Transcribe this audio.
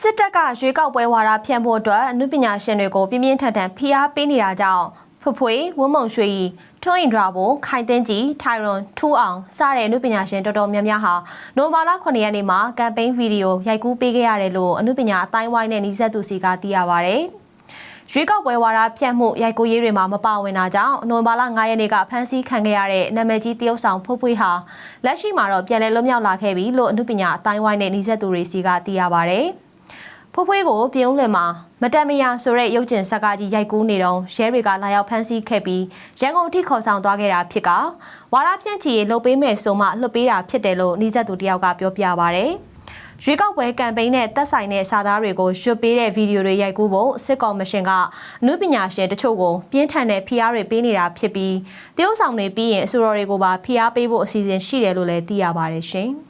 စစ်တပ်ကရွေးကောက်ပွဲဝါဒဖြန့်ဖို့အတွက်အမှုပညာရှင်တွေကိုပြင်းပြင်းထန်ထန်ဖိအားပေးနေတာကြောင့်ဖွဖွေဝင်းမုံရွှေကြီးထွန်းအင်ဒရာဘိုခိုင်သိန်းကြီးထိုင်ရွန်ထူအောင်စတဲ့အမှုပညာရှင်တော်တော်များများဟာနိုဘာလ9ရက်နေ့မှာကမ်ပိန်းဗီဒီယိုရိုက်ကူးပေးခဲ့ရတယ်လို့အမှုပညာအတိုင်းဝိုင်းနဲ့နှိစက်သူစီကသိရပါဗျ။ရွေးကောက်ပွဲဝါဒဖြန့်မှုရိုက်ကူးရေးတွေမှာမပါဝင်တာကြောင့်နိုဝင်ဘာလ9ရက်နေ့ကဖမ်းဆီးခံခဲ့ရတဲ့နာမည်ကြီးတရုတ်ဆောင်ဖွဖွေဟာလက်ရှိမှာတော့ပြန်လည်လွတ်မြောက်လာခဲ့ပြီလို့အမှုပညာအတိုင်းဝိုင်းနဲ့နှိစက်သူတွေစီကသိရပါဗျ။ ဖိုးဖွေးကိုပြုံးလင်မှာမတန်မယာဆိုတဲ့ရုပ်ကျင်ဇာတ်ကားကြီးရိုက်ကူးနေတော့ရဲတွေကလာရောက်ဖမ်းဆီးခဲ့ပြီးရန်ကုန်ထိခေါ်ဆောင်သွားခဲ့တာဖြစ်ကဝါရဖြန့်ချီရေလှုပ်ပေးမယ်ဆိုမှလှုပ်ပေးတာဖြစ်တယ်လို့နှီးဆက်သူတယောက်ကပြောပြပါဗျ။ရွေးကောက်ပွဲကမ်ပိန်းနဲ့တက်ဆိုင်တဲ့စာသားတွေကိုရွတ်ပေးတဲ့ဗီဒီယိုတွေရိုက်ကူးဖို့စစ်ကော်မရှင်ကအမှုပညာရှင်တချို့ကိုပြင်းထန်တဲ့ဖိအားတွေပေးနေတာဖြစ်ပြီးတရုတ်ဆောင်တွေပြီးရင်အဆိုတော်တွေကိုပါဖိအားပေးဖို့အစီအစဉ်ရှိတယ်လို့လည်းသိရပါတယ်ရှင်။